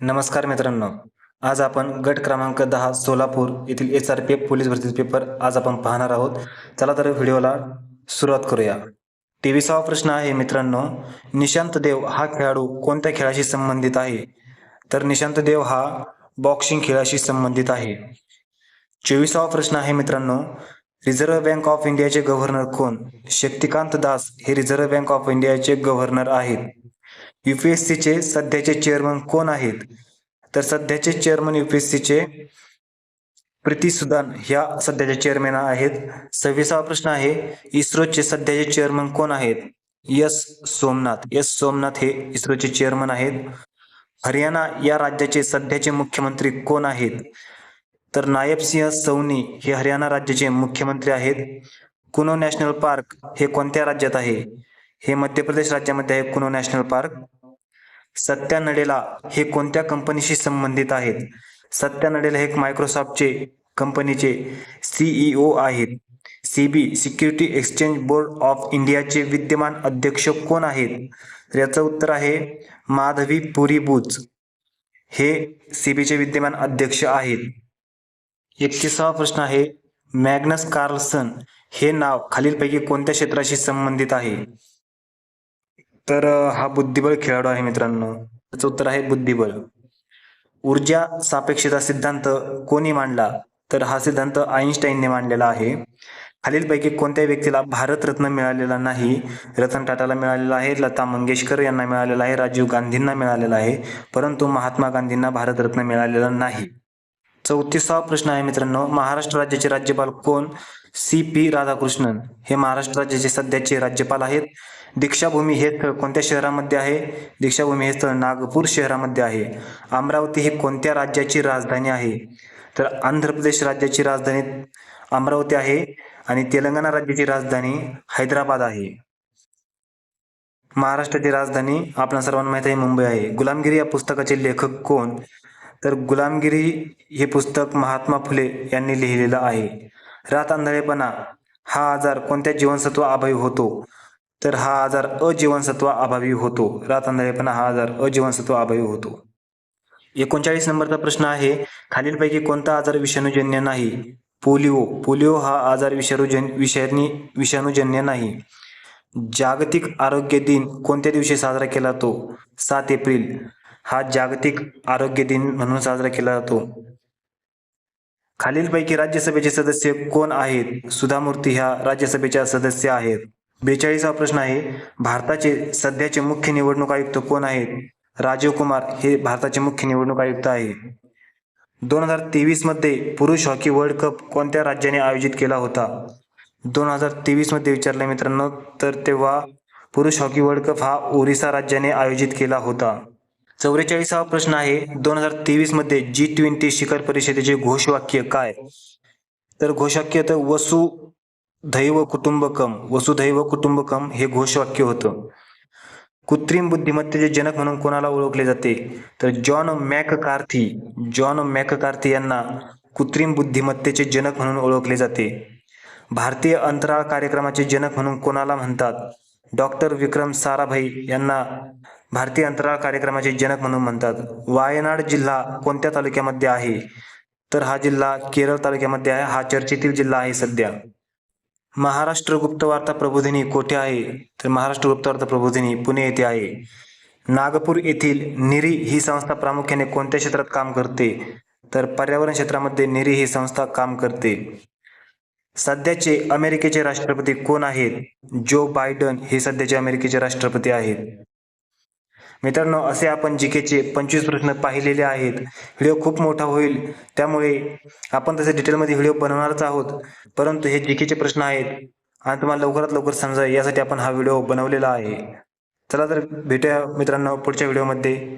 नमस्कार मित्रांनो. आज आपण गट क्रमांक दहा सोलापूर येथील S R P F police भरतीचे paper आज आपण पाहणार आहोत. चला तर व्हिडिओला सुरुवात करूया. तेविसावा प्रश्न आहे मित्रांनो निशांत देव हा खेळाडू कोणत्या खेळाशी संबंधित आहे? तर निशांत देव हा बॉक्सिंग खेळाशी संबंधित आहे. चोवीसावा प्रश्न आहे मित्रांनो रिझर्व्ह बँक ऑफ इंडियाचे गव्हर्नर कोण? शक्तिकांत दास हे रिझर्व्ह बँक ऑफ इंडियाचे गव्हर्नर आहेत. युपीएससीचे सध्याचे चेअरमन कोण आहेत? तर सध्याचे चेअरमन युपीएससीचे प्रीती सुदान ह्या सध्याचे चेअरमॅन आहेत. सव्वीसावा प्रश्न आहे इस्रोचे सध्याचे चेअरमन कोण आहेत? एस सोमनाथ. एस सोमनाथ हे इस्रोचे चेअरमन आहेत. हरियाणा या राज्याचे सध्याचे मुख्यमंत्री कोण आहेत? तर नायब सिंह सौनी हे हरियाणा राज्याचे मुख्यमंत्री आहेत. कुनो नॅशनल पार्क हे कोणत्या राज्यात आहे? हे मध्य प्रदेश राज्यामध्ये आहे कुनो नॅशनल पार्क. सत्या नडेला हे कोणत्या कंपनीशी संबंधित आहेत? सत्या नडेला हे मायक्रोसॉफ्टचे कंपनीचे सीईओ आहेत. SEBI security exchange board of इंडियाचे विद्यमान अध्यक्ष कोण आहेत? याचं उत्तर आहे माधवी पुरी बुच हे सीबीचे विद्यमान अध्यक्ष आहेत. एकतीसावा प्रश्न आहे मॅग्नस कार्लसन. हे नाव खालीलपैकी कोणत्या क्षेत्राशी संबंधित आहे? तर हा बुद्धिबळ खेळाडू आहे मित्रांनो. त्याचं उत्तर आहे बुद्धिबळ. ऊर्जा सापेक्षता सिद्धांत कोणी मांडला? तर हा सिद्धांत आईन्स्टाईनने मांडलेला आहे. खालीलपैकी कोणत्या व्यक्तीला भारतरत्न मिळालेला नाही. रतन टाटाला मिळालेला आहे लता मंगेशकर यांना मिळालेला आहे राजीव गांधींना मिळालेला आहे परंतु महात्मा गांधींना भारतरत्न मिळालेला नाही. चौतीसावा प्रश्न आहे मित्रांनो. महाराष्ट्र राज्याचे राज्यपाल कोण? C P Radhakrishnan. हे महाराष्ट्र राज्याचे सध्याचे राज्यपाल आहेत. दीक्षाभूमी हे स्थळ कोणत्या शहरामध्ये आहे? दीक्षाभूमी हे स्थळ नागपूर शहरामध्ये आहे. अमरावती ही कोणत्या राज्याची राजधानी आहे? तर आंध्र प्रदेश राज्याची राजधानी अमरावती आहे आणि तेलंगणा राज्याची राजधानी हैदराबाद आहे. महाराष्ट्राची राजधानी आपल्या सर्वांना माहिती आहे मुंबई आहे. गुलामगिरी या पुस्तकाचे लेखक कोण? तर गुलामगिरी हे पुस्तक महात्मा फुले यांनी लिहिलेलं आहे. रात आंधळेपणा हा आजार कोणत्या जीवनसत्व अभावी होतो? तर हा आजार अजीवनसत्व अभावी होतो. रात आंधळेपणा हा आजार अजीवनसत्व अभावी होतो. एकोणचाळीस नंबरचा प्रश्न आहे खालीलपैकी कोणता आजार विषाणूजन्य नाही? पोलिओ. पोलिओ हा आजार विषाणूजन विषाणी विषाणूजन्य नाही. जागतिक आरोग्य दिन कोणत्या दिवशी साजरा केला जातो सात एप्रिल. हा जागतिक आरोग्य दिन म्हणून साजरा केला जातो. खालीलपैकी राज्यसभेचे सदस्य कोण आहेत? सुधामूर्ती ह्या राज्यसभेच्या सदस्य आहेत. बेचाळीसावा प्रश्न आहे भारताचे सध्याचे मुख्य निवडणूक आयुक्त कोण आहेत? राजीव कुमार हे भारताचे मुख्य निवडणूक आयुक्त आहे. दोन हजार तेवीसमध्ये पुरुष हॉकी वर्ल्ड कप कोणत्या राज्याने आयोजित केला होता? दोन हजार तेवीसमध्ये विचारलं मित्रांनो तर तेव्हा पुरुष हॉकी वर्ल्ड कप हा ओरिसा राज्याने आयोजित केला होता. चौवेचाळीसावा प्रश्न आहे दोन हजार तेवीसमध्ये जी ट्वेंटी शिखर परिषदेचे घोषवाक्य काय? तर घोषवाक्य तर वसु दैव कुटुंबकम वसुधैव कुटुंबकम हे घोषवाक्य होतं. कृत्रिम बुद्धिमत्तेचे जनक म्हणून कोणाला ओळखले जाते? तर जॉन मॅककार्थी जॉन मॅककार्थी यांना कृत्रिम बुद्धिमत्तेचे जनक म्हणून ओळखले जाते. भारतीय अंतराळ कार्यक्रमाचे जनक म्हणून कोणाला म्हणतात? डॉक्टर विक्रम साराभाई यांना भारतीय अंतराळ कार्यक्रमाचे जनक म्हणून म्हणतात. वायनाड जिल्हा कोणत्या तालुक्यामध्ये आहे? तर हा जिल्हा केरळ तालुक्यामध्ये आहे. हा चर्चेतील जिल्हा आहे सध्या. महाराष्ट्र गुप्तवार्ता प्रबोधिनी कोठे आहे? तर महाराष्ट्र गुप्तवार्ता प्रबोधिनी पुणे येथे आहे. नागपूर येथील निरी ही संस्था प्रामुख्याने कोणत्या क्षेत्रात काम करते? तर पर्यावरण क्षेत्रामध्ये निरी ही संस्था काम करते. सध्याचे अमेरिकेचे राष्ट्रपती कोण आहेत? जो बायडन हे सध्याचे अमेरिकेचे राष्ट्रपती आहेत. मित्रांनो असे आपण जीकेचे पंचवीस प्रश्न पाहिलेले आहेत. व्हिडिओ खूप मोठा होईल. त्यामुळे आपण तसे डिटेलमध्ये व्हिडिओ बनवणारच आहोत. परंतु हे जीकेचे प्रश्न आहेत. आणि तुम्हाला लवकरात लवकर समजा यासाठी आपण हा व्हिडिओ बनवलेला आहे. चला तर भेटूया मित्रांनो पुढच्या व्हिडिओमध्ये.